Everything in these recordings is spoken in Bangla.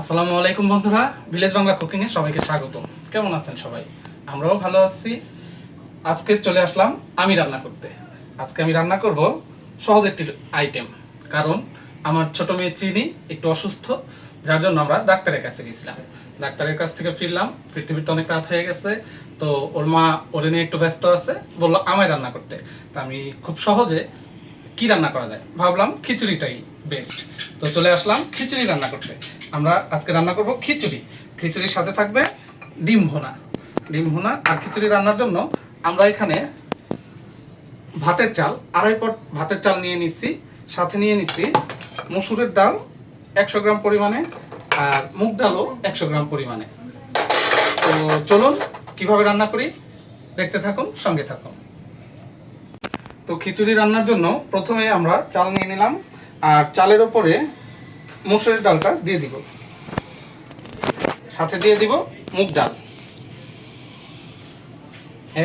আসসালামু আলাইকুম বন্ধুরা ভিলেজ বাংলা কুকিং এ সবাইকে স্বাগত কেমন আছেন সবাই? আমরাও ভালো আছি। আজকে চলে আসলাম আমি রান্না করতে। আজকে আমি রান্না করব সহজ একটি আইটেম কারণ আমার ছোট মেয়ে চিনি একটু অসুস্থ, যার জন্য আমরা ডাক্তারের কাছে গেছিলাম। ডাক্তারের কাছ থেকে ফিরলাম ফিরতে ফিরতে অনেক রাত হয়ে গেছে, তো ওর মা ওরে নিয়ে একটু ব্যস্ত আছে, বলল, আমায় রান্না করতে। তা আমি খুব সহজে কি রান্না করা যায়? ভাবলাম খিচুড়িটাই বেস্ট তো চলে আসলাম খিচুড়ি রান্না করতে। আমরা আজকে রান্না করব খিচুড়ি। খিচুড়ির সাথে থাকবে ডিম ভুনা। ডিম ভুনা আর খিচুড়ি রান্নার জন্য আমরা এখানে ভাতের চাল, আড়াই পট ভাতের চাল নিয়ে নিচ্ছি, সাথে নিয়ে নিচ্ছি মসুরের ডাল একশো গ্রাম পরিমাণে আর মুগ ডালও একশো গ্রাম পরিমাণে। তো চলুন কীভাবে রান্না করি? দেখতে থাকুন, সঙ্গে থাকুন। তো খিচুড়ি রান্নার জন্য প্রথমে আমরা চাল নিয়ে নিলাম। আর চালের ওপরে মসুরের ডালটা দিয়ে দিব। সাথে দিয়ে দিব মুগ ডাল।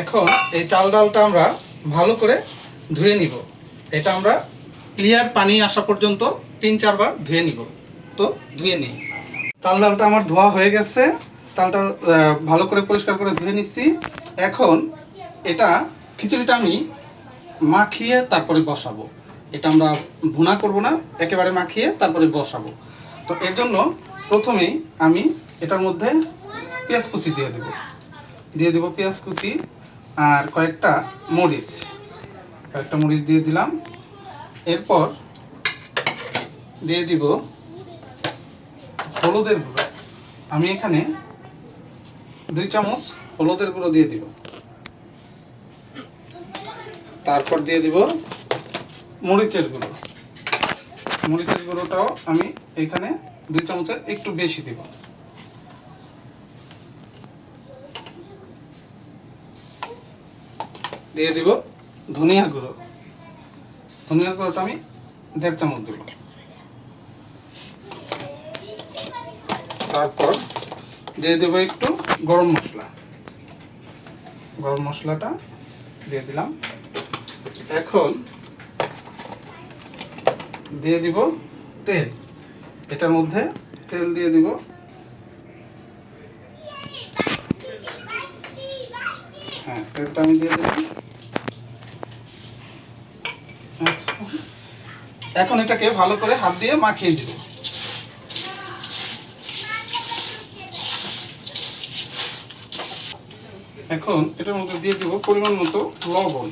এখন এই চাল ডালটা আমরা ভালো করে ধুয়ে নিব। এটা আমরা ক্লিয়ার পানি আসা পর্যন্ত তিন চারবার ধুয়ে নিব। তো ধুয়ে নিই। চাল ডালটা আমার ধোয়া হয়ে গেছে। চালটা ভালো করে পরিষ্কার করে ধুয়ে নিচ্ছি। এখন এটা খিচুড়িটা আমি মাখিয়ে তারপরে বসাবো। এটা আমরা ভুনা করব না, একেবারে মাখিয়ে তারপরে বসাবো। তো এর জন্য প্রথমেই আমি এটার মধ্যে পেঁয়াজ কুচি দিয়ে দেব। দিয়ে দেব পেঁয়াজ কুচি আর কয়েকটা মরিচ। কয়েকটা মরিচ দিয়ে দিলাম। এরপর দিয়ে দিব হলুদের গুঁড়ো। আমি এখানে দুই চামচ হলুদের গুঁড়ো দিয়ে দিব। তারপর দিয়ে দিব মরিচের গুঁড়ো। মরিচের গুঁড়োটাও আমি এখানে দুই চামচের একটু বেশি দিব। দিয়ে দিব ধনিয়া গুঁড়ো। ধনিয়া গুঁড়োটা আমি দেড় চামচ দিব। তারপর দিয়ে দেবো একটু গরম মশলা। গরম মশলাটা দিয়ে দিলাম। এখন দিয়ে দিব তেল। এটার মধ্যে তেল দিয়ে দিব। হ্যাঁ তেলটা আমি দিয়ে এখন এটাকে ভালো করে হাত দিয়ে মাখিয়ে দিব এখন এটার মধ্যে দিয়ে দিব পরিমাণ মতো লবণ।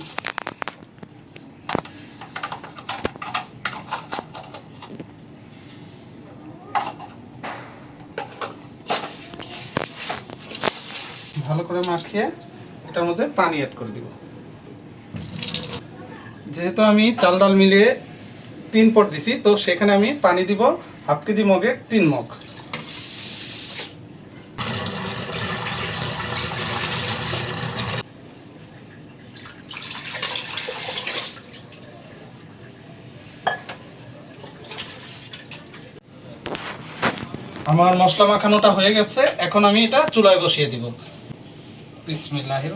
ভালো করে মাখিয়ে এটার মধ্যে পানি অ্যাড করে দিব। যেহেতু আমি চাল ডাল মিলিয়ে তিন পট দিছি, তো সেখানে আমি পানি দিব হাফ কেজি মগের তিন মগ। আমার মশলা মাখানোটা হয়ে গেছে, এখন আমি এটা চুলায় বসিয়ে দিব। বিসমিল্লাহির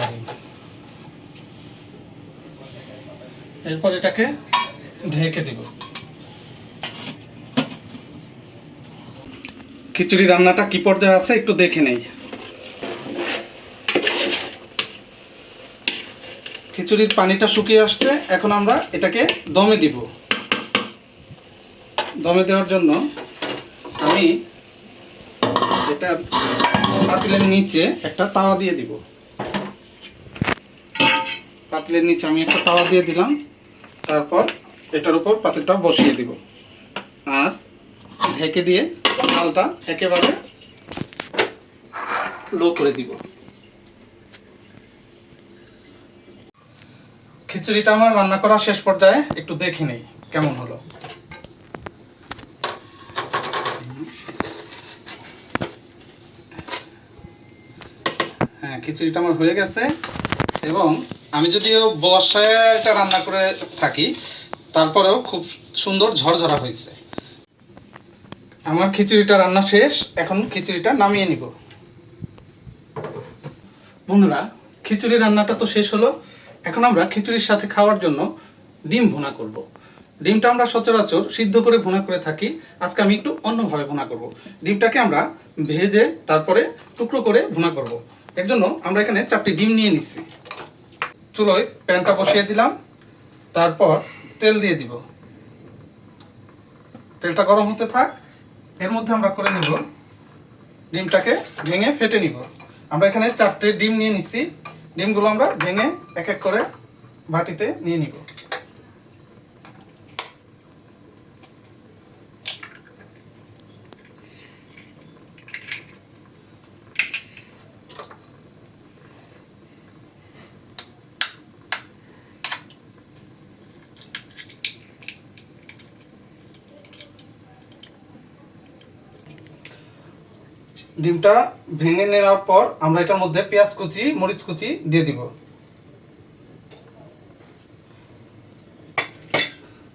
রহিম। এরপর এটাকে ঢেকে দিব। খিচুড়ি রান্নাটা কি পর্যায়ে আছে একটু দেখে নেই। খিচুড়ির পানিটা শুকিয়ে আসছে, এখন আমরা এটাকে দমে দিব। দমে দেওয়ার জন্য আমি এটা পাতিলের নিচে একটা তাওয়া দিয়ে দিব। পাতিলের নিচে আমি একটা তাওয়া দিয়ে দিলাম। তারপর এটার উপর পাতিলটা বসিয়ে দিব। আর ঢেকে দিয়ে চালটা একেবারে লো করে দিব। খিচুড়িটা আমার রান্না করা শেষ পর্যায়ে একটু দেখে নেই, কেমন হলো? খিচুড়িটা আমার হয়ে গেছে এবং আমি যদিও বর্ষায় এটা রান্না করে থাকি, তারপরেও খুব সুন্দর ঝরঝরা হয়েছে। আমার খিচুড়িটা রান্না শেষ, এখন খিচুড়িটা নামিয়ে নিব। বন্ধুরা, খিচুড়ি রান্নাটা তো শেষ হলো। এখন আমরা খিচুড়ির সাথে খাওয়ার জন্য ডিম ভুনা করব। ডিমটা আমরা সচরাচর সিদ্ধ করে ভুনা করে থাকি, আজকে আমি একটু অন্যভাবে ভুনা করব। ডিমটাকে আমরা ভেজে তারপরে টুকরো করে ভুনা করব। এর জন্য আমরা এখানে চারটি ডিম নিয়ে নিচ্ছি। চুলোয় প্যানটা বসিয়ে দিলাম। তারপর তেল দিয়ে দিব। তেলটা গরম হতে থাক। এর মধ্যে আমরা করে নিব। ডিমটাকে ভেঙে ফেটে নিব। আমরা এখানে চারটে ডিম নিয়ে নিচ্ছি। ডিমগুলো আমরা ভেঙে এক এক করে বাটিতে নিয়ে নিব। ডিমটা ভেঙে নেওয়ার পর আমরা এটার মধ্যে পেঁয়াজ কুচি, মরিচ কুচি দিয়ে দিব।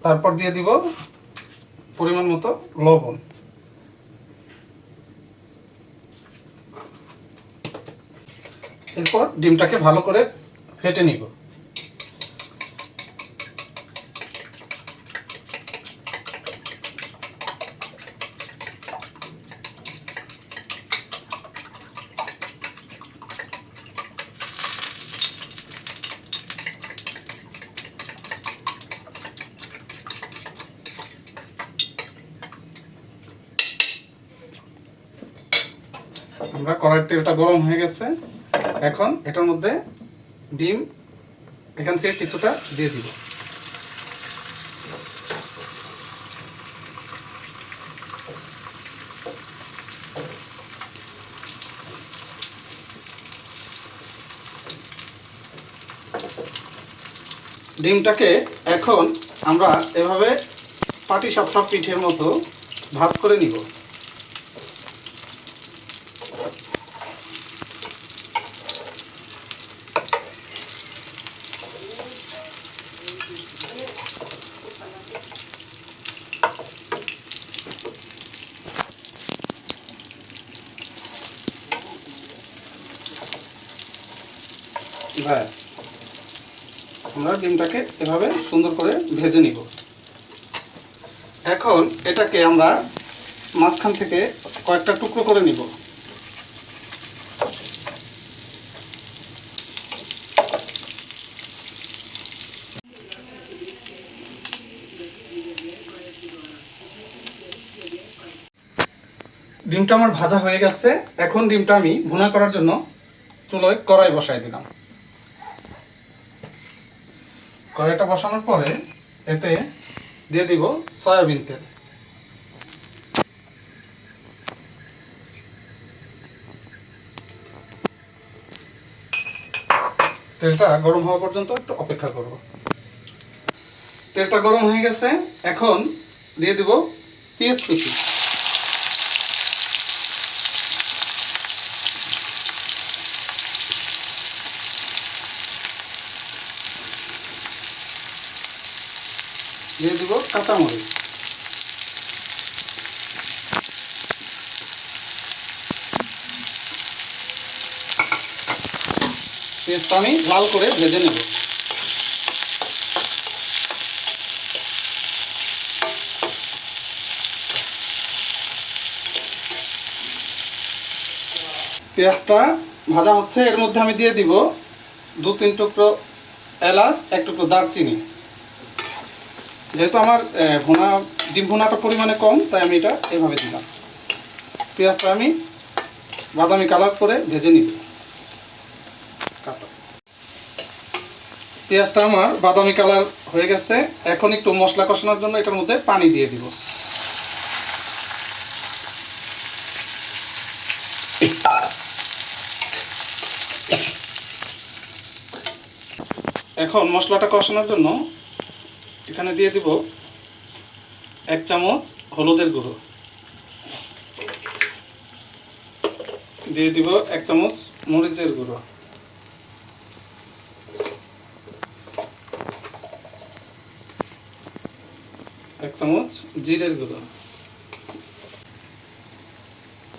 তারপর দিয়ে দিব পরিমাণ মতো লবণ। এরপর ডিমটাকে ভালো করে ফেটে নিব। আমরা কড়াইয়ের তেলটা গরম হয়ে গেছে। এখন এটার মধ্যে ডিম, এখান থেকে কিছুটা দিয়ে দিব। ডিমটাকে এখন আমরা এভাবে পাটি সাপটা পিঠের মতো ভাজ করে নিব। ব্যাস। আমরা ডিমটাকে এভাবে সুন্দর করে ভেজে নিব। এখন এটাকে আমরা মাঝখান থেকে কয়েকটা টুকরো করে নিব। ডিমটা আমার ভাজা হয়ে গেছে। এখন ডিমটা আমি ভুনা করার জন্য চুলোয় কড়াই বসাই দিলাম। কড়াইটা বসানোর পরে এতে দিয়ে দিব সয়াবিন তেল। তেলটা গরম হওয়া পর্যন্ত একটু অপেক্ষা করব। তেলটা গরম হয়ে গেছে, এখন দিয়ে দিব পেঁয়াজ কুচি দিয়ে দিব কাঁচামরিচ। পেঁয়াজটা আমি লাল করে ভেজে নেব। পেঁয়াজটা ভাজা হচ্ছে, এর মধ্যে আমি দিয়ে দিব দু তিন টুকরো এলাচ, এক টুকরো দারচিনি। যেহেতু আমার ভুনা, ডিম ভুনাটা পরিমাণে কম, তাই আমি এটা এভাবে দিলাম। পেঁয়াজটা আমি বাদামি কালার করে ভেজে নিব। পেঁয়াজটা আমার বাদামি কালার হয়ে গেছে। এখন একটু মশলা কষানোর জন্য এটার মধ্যে পানি দিয়ে দিব। এখন মশলাটা কষানোর জন্য এখানে দিয়ে দিব এক চামচ হলুদের গুঁড়ো। দিয়ে দিব এক চামচ মরিচের গুঁড়ো। এক চামচ জিরের গুঁড়ো।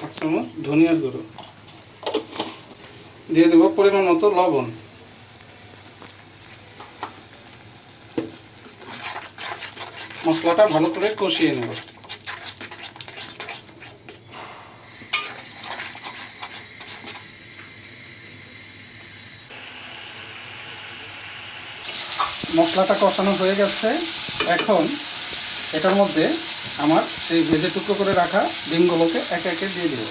এক চামচ ধনিয়ার গুঁড়ো। দিয়ে দেব পরিমাণ মতো লবণ। মশলাটা ভালো করে কষিয়ে নেব। মশলাটা কষানো হয়ে গেছে। এখন এটার মধ্যে আমার সেই ভেজে টুকরো করে রাখা ডিমগুলোকে একে একে দিয়ে দেবো।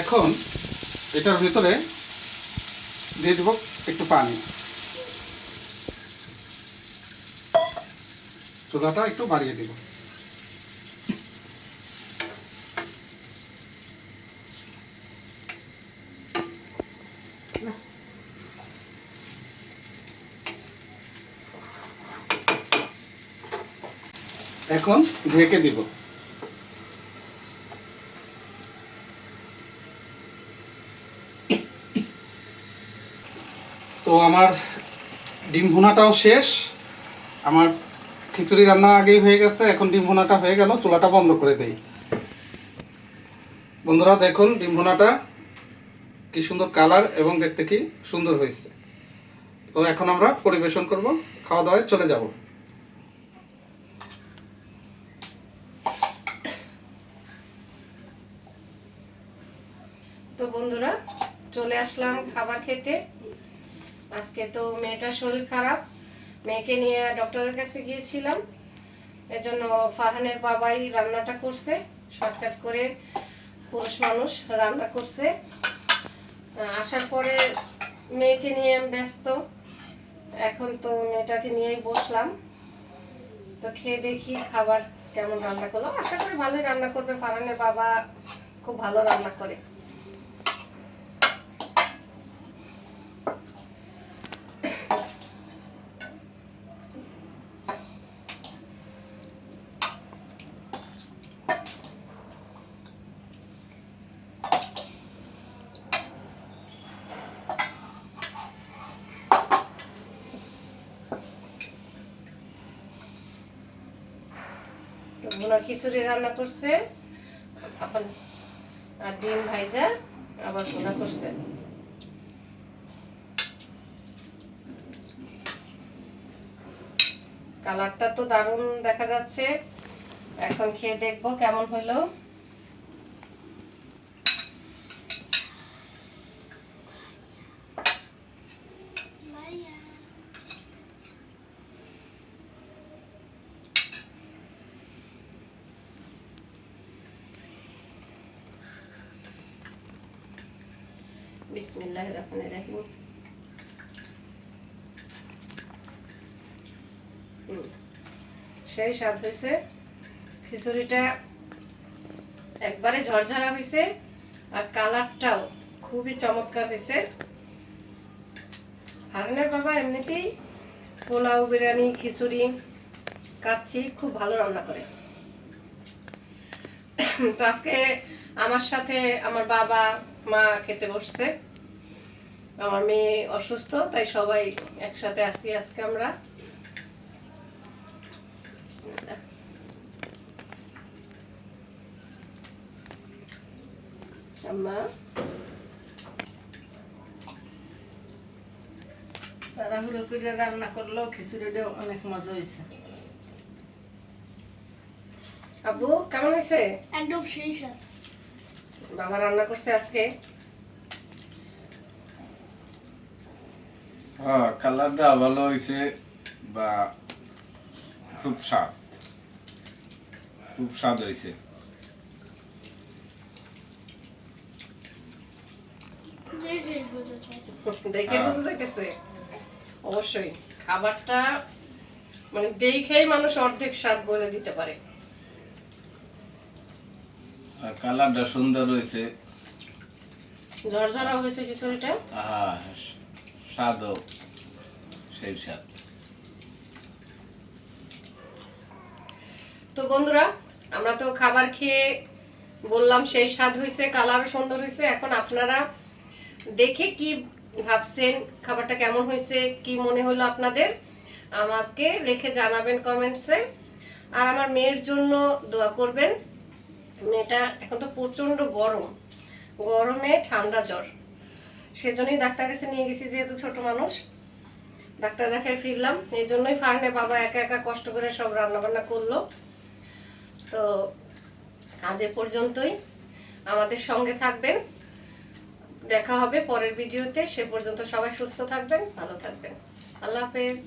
এখন এটার ভিতরে দিয়ে দেবো একটু পানি। চুলাটা একটু বাড়িয়ে দিব। এখন ঢেকে দিব। তো আমার ডিম ভুনাটাও শেষ। আমার খিচুড়ি রান্না আগেই হয়ে গেছে, এখন ডিম ভুনাটা হয়ে গেল, চুলাটা বন্ধ করে দেই। বন্ধুরা, দেখুন ডিম ভুনাটা কি সুন্দর কালার এবং দেখতে কি সুন্দর হয়েছে। তো এখন আমরা পরিবেশন করব, খাওয়া দাওয়ায় চলে যাব। তো বন্ধুরা, চলে আসলাম খাবার খেতে। আজকে তো মেয়েটার শরীর খারাপ। মেয়েকে নিয়ে ডক্টরের কাছে গিয়েছিলাম। এর জন্য ফারহানের বাবাই রান্নাটা করছে। শর্টকাট করে পুরুষ মানুষ রান্না করছে। আসার পরে মেয়েকে নিয়ে আমি ব্যস্ত। এখন তো মেয়েটাকে নিয়েই বসলাম। তো খেয়ে দেখি খাবার কেমন রান্না করল। আশা করি ভালোই রান্না করবে। ফারহানের বাবা খুব ভালো রান্না করে। তো বোনা খিচুড়ি রান্না করছে। এখন, আর ডিম ভাইজা, আবার বোনা করছে। কালারটা তো দারুণ দেখা যাচ্ছে। এখন খেয়ে দেখব কেমন হলো। বিসমিল্লাহ রহমান রাহিম হুম, সেই স্বাদ হয়েছে খিচুড়িটা একবারে ঝরঝরা হয়েছে আর কালারটাও খুবই চমৎকার হয়েছে হারানের বাবা এমনিতেই পোলাও বিরিয়ানি খিচুড়ি কাচ্চি খুব ভালো রান্না করে। তো আজকে আমার সাথে আমার বাবা মা খেতে বসছে। আমার মেয়ে অসুস্থ তাই সবাই একসাথে আছি আজকে আমরা। আম্মা। তাড়াহুড়ো করে রান্না করলেও খিচুড়িটা অনেক মজা হয়েছে। আব্বু কেমন হয়েছে? একদম সেই বাবা রান্না করছে আজকে? হ্যাঁ কালারটা ভালো হয়েছে বা খুব স্বাদ। খুব স্বাদ হয়েছে দেখে বোঝা হ্যাঁ। যাইতেছে? অবশ্যই। খাবারটা মানে দেখেই মানুষ অর্ধেক স্বাদ বলে দিতে পারে। আর কালারটা সুন্দর হয়েছে ঝরঝরা হয়েছে খিচুড়িটা। হ্যাঁ সেই তো বন্ধুরা, আমরা তো খাবার খেয়ে বললাম সেই স্বাদ হয়েছে কালারও সুন্দর হয়েছে এখন আপনারা দেখে কি ভাবছেন, খাবারটা কেমন হয়েছে কি মনে হলো আপনাদের? আমাকে লিখে জানাবেন কমেন্টসে আর আমার মেয়ের জন্য দোয়া করবেন। মেয়েটা এখন তো প্রচণ্ড গরম। গরমে ঠান্ডা জ্বর। সেজন্যই ডাক্তার কাছে নিয়ে গেছি, যেহেতু ছোট মানুষ। ডাক্তার দেখায় ফিরলাম। এই জন্যই ফার্নে বাবা একা একা কষ্ট করে সব রান্নাবান্না করল। তো আজ এ পর্যন্তই। আমাদের সঙ্গে থাকবেন। দেখা হবে পরের ভিডিওতে। সে পর্যন্ত সবাই সুস্থ থাকবেন, ভালো থাকবেন। আল্লাহ হাফেজ।